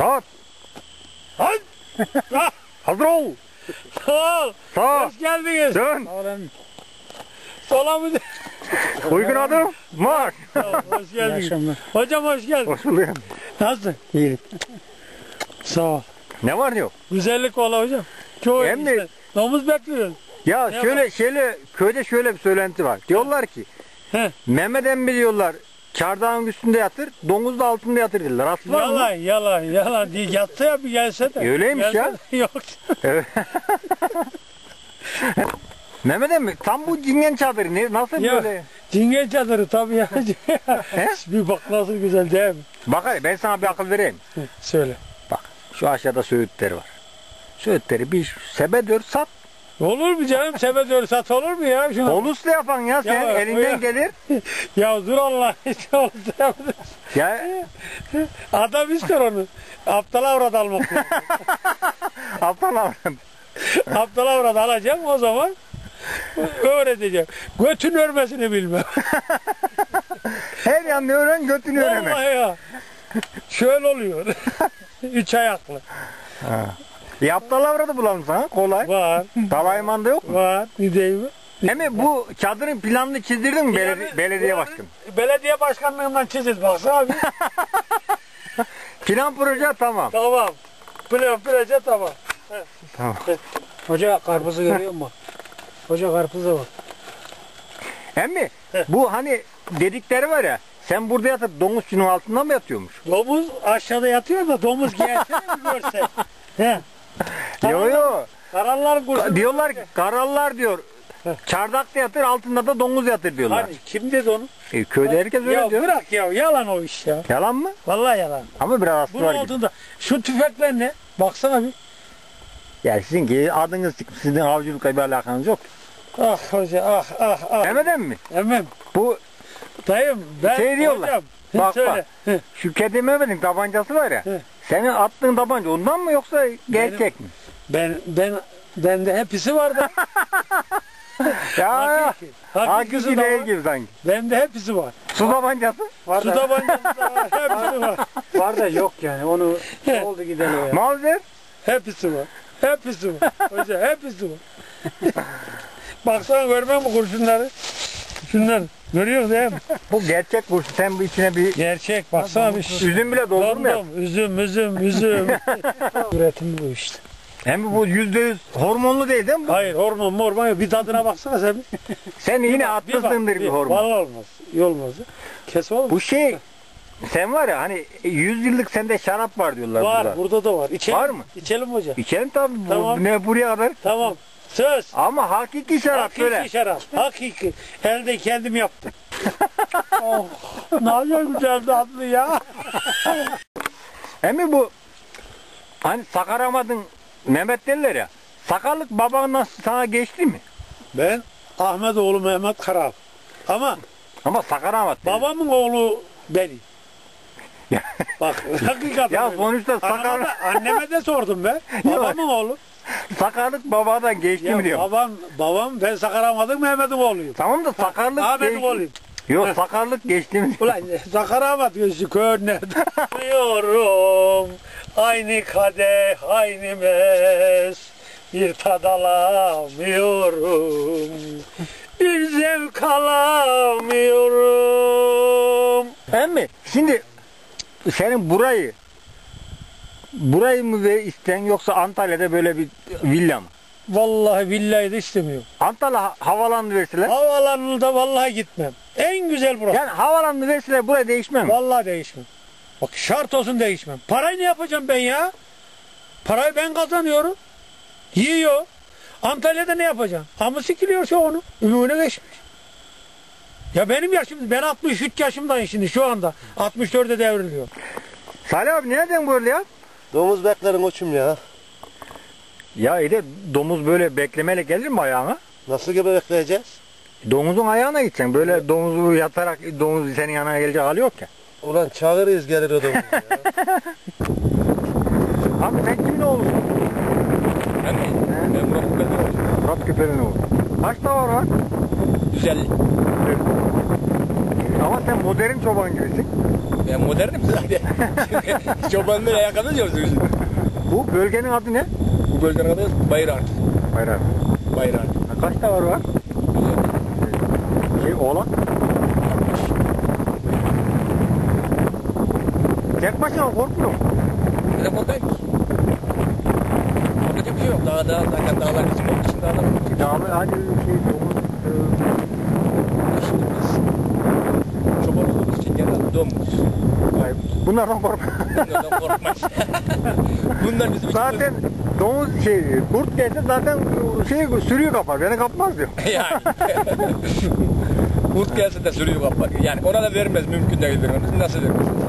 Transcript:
Rahat. Hadi. Hazır ol. Sağ ol. Sağ. Hoş geldiniz. Dön. Sola mı? Uygun adım. Marş. hoş geldiniz. Hocam hoş geldin. Hoş bulduk. Nasılsın? İyilik. Sağ ol. Ne var ne yok? Güzellik ola hocam. Çok Hem de-. Domuz bekliyoruz. Ya Ne şöyle şöyle köyde şöyle bir söylenti var. Diyorlar ki He. Mehmet emmi diyorlar çardağın üstünde yatır, domuz da altında yatır diyorlar. Aslı var mı? Yalan yalan yalan. Diye Yatsa ya bir gelse de. E, öyleymiş Gelse ya. de Yok. Evet. Mehmet emmi tam bu cingen çadırı ne, nasıl Ya. böyle? Cinge çadırı tabii ya. bir bak nasıl güzel değil mi? Bak hadi ben sana bir akıl vereyim. Söyle. Bak şu aşağıda söğütleri var. Söğütleri bir sebedör sat. Olur mu canım? Sebedör sat olur mu ya? Şuna. Bonuslu yapan ya sen Ya, elinden ya. gelir. Ya dur Allah hiç oldu. Ya Adam ister onu. Aptal avrat almak aptal avrat. Aptal avrat alacağım o zaman öğreteceğim. Götün örmesini bilmem. Her yanını öğren götünü öğren. Vallahi ya. Şöyle oluyor. Üç ayaklı. E aptal avradı bulalım sana kolay. Var. Dalaymanda yok mu? Var. Ne diyeyim? Emi bu çadırın planını çizdirdin mi beledi- Yani belediye başkanı? Belediye başkanlığından çiziz baksana abi. Plan proje tamam. tamam. Plan proje tamam. Tamam. Hoca karpuzu görüyor musun? Hoca karpuza bak. Emmi bu hani dedikleri var ya sen burada yatıp domuz şunun altında mı yatıyormuş? Domuz aşağıda yatıyor da domuz gelsene mi görse? He. Kararlar. Diyorlar ki karallar diyor. Çardakta yatır altında da domuz yatır diyorlar. Hani kim dedi onu? E, köyde herkes öyle ya diyor. bırak ya yalan o iş ya. Yalan mı? Vallahi yalan. Ama biraz aslı Bunun var gibi. altında şu tüfekler ne? Baksana bir. Ya sizin ki adınız. Sizin avcılıkla bir alakanız yok. Ah hoca ah ah ah. Demeden mi? Emem. Bu Dayım ben Şey diyorlar. hocam. Bak, söyle. bak. Şu kedi Mehmet'in tabancası var ya. Senin attığın tabanca ondan mı yoksa gerçek mi? Ben ben bende hepsi var da. Ya. Hakiki. Hakiki de var. sanki. Bende hepsi var. Su tabancası. Var Su da, tabancası da var. Hepsi var. var da yok yani. Onu oldu gideli o ya. Hepsi var. Hepsi var. Hoca hepsi var. Baksana görmüyor musun kurşunları? Şunlar. Görüyor değil mi? Bu gerçek kurşun. Sen bu içine bir Gerçek. Baksana bir üzüm bile doldurmuyor. Üzüm, üzüm, üzüm. Üretim bu işte. Hem bu yüzde yüz hormonlu değil değil mi? bu? Hayır hormon mormon yok. Bir tadına baksana sen. bir. Sen yine bak, atmışsındır bir hormon. Vallahi olmaz. İyi olmaz. Kes oğlum. Bu şey sen var ya hani 100 yıllık sende şarap var diyorlar var. burada. Burada da var. İçelim. Var mı? İçelim hoca. İçelim tabii. Bu Tamam. Ne buraya kadar? Tamam. Söz. Ama hakiki şarap Hakiki böyle. şarap. Hakiki. Elde kendim yaptım. oh, ne kadar güzel tatlı ya. Hem bu hani sakaramadın Mehmet derler ya. Sakarlık babandan sana geçti mi? Ben Ahmet oğlu Mehmet Karal. Ama Ama sakaramat. derler. babamın oğlu benim. Ya- Bak hakikaten Ya öyle. sonuçta Anama sakar, da- anneme de sordum ben. Babamın oğlu. sakarlık babadan geçti Ya mi diyor. babam, babam ben sakaramadım Mehmet'in oğluyum. Tamam da sakarlık Ahmet'in geçti. oğluyum. Yok sakarlık geçti mi? Ulan sakaramat gözü kör nerede? Diyorum aynı kadeh aynı mes bir tad alamıyorum. Bir zevk alamıyorum. Emmi şimdi senin burayı burayı mı ve isten yoksa Antalya'da böyle bir villa mı? Vallahi billahi de istemiyorum. Antalya ha- havalanını verseler. Havalanına da vallahi gitmem. En güzel burası. Yani havalanını verseler buraya değişmem? Vallahi değişmem. Bak şart olsun değişmem. Parayı ne yapacağım ben ya? Parayı ben kazanıyorum. Yiyor. Antalya'da ne yapacağım? Ama sikiliyor şu onu. Ümüğüne geçmiş. Ya benim yaşım, ben 63 yaşımdayım şimdi şu anda. 64'e devriliyor. Salih abi nereden böyle ya? Domuz beklerin koçum ya. Ya iyi de domuz böyle beklemeyle gelir mi ayağına? Nasıl gibi bekleyeceğiz? Domuzun ayağına gideceksin. Böyle domuzu yatarak domuz senin yanına gelecek hali yok ya. Ulan çağırırız gelir o. Abi sen kimin oğlusun? Ben mi? Ben Murat Kupe'den olacağım. Murat Küpe'nin oğlu. Kaç davar var? Güzel. Ama sen modern çoban gibisin. Ben modernim zaten. Şimdi Çobanlığa yakalanıyoruz şimdi. Bu bölgenin adı ne? Bu bölgenin adı Bayrar. Bayrak. Bayrar. Kaç tavır var? Şey oğlan. Tek başına korkmuyor korkayım ki? Korkacak bir şey yok. Dağ dağ zaten dağlar bizim olduğu için dağlar yok. Dağlı hadi şey domuz. Şimdi biz çoban olduğumuz için genelde domuz. Bunlardan korkmuyor. Bunlardan korkmayız. Bunlar bizim için zaten domuz şey kurt gelse zaten şey sürüyor kapar. Beni kapmaz diyor. yani. Kurt gelse de sürüyü kapar. Yani ona da vermez mümkün değil vermez. Nasıl vermez?